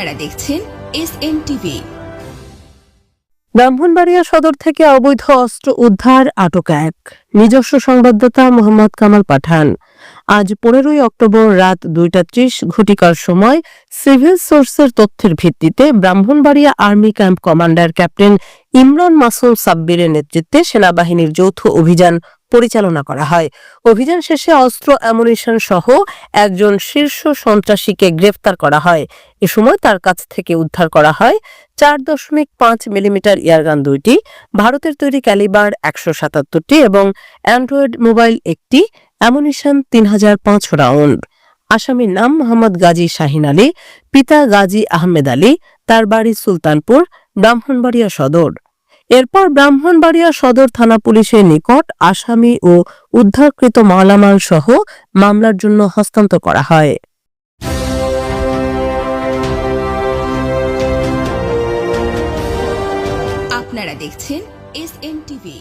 আপনারা দেখছেন S N TV Brahmanbaria সদর থেকে অবৈধ অস্ত্র উদ্ধার, আটক এক। নিজস্ব সংবাদদাতা মোহাম্মদ কামাল পাঠান। আজ পনেরোই অক্টোবর রাত দুইটা ত্রিশ ঘটিকার সময় সিভিল সোর্সের তথ্যের ভিত্তিতে Brahmanbaria army camp commander captain Imran Masum সাব্বিরের নেতৃত্বে সেনাবাহিনীর যৌথ অভিযান পরিচালনা করা হয়। অভিযান শেষে অস্ত্র, অ্যামুনিশন সহ একজন শীর্ষ সন্ত্রাসীকে গ্রেফতার করা হয়। এ সময় তার কাছ থেকে উদ্ধার করা হয় চার দশমিক পাঁচ মিলিমিটার ইয়ারগান দুইটি, ভারতের তৈরি ক্যালিবার একশো সাতাত্তরটি এবং অ্যান্ড্রয়েড মোবাইল একটি, অ্যামুনিশন তিন হাজার পাঁচ রাউন্ড। আসামির নাম মোহাম্মদ গাজী শাহিন আলী, পিতা গাজী আহমেদ আলী, তার বাড়ি সুলতানপুর, ব্রাহ্মণবাড়িয়া সদর। এরপর ব্রাহ্মণবাড়িয়া সদর থানা পুলিশের নিকট আসামি ও উদ্ধারকৃত মালামাল সহ মামলার জন্য হস্তান্তর করা হয়। আপনারা দেখছেন এস টিভি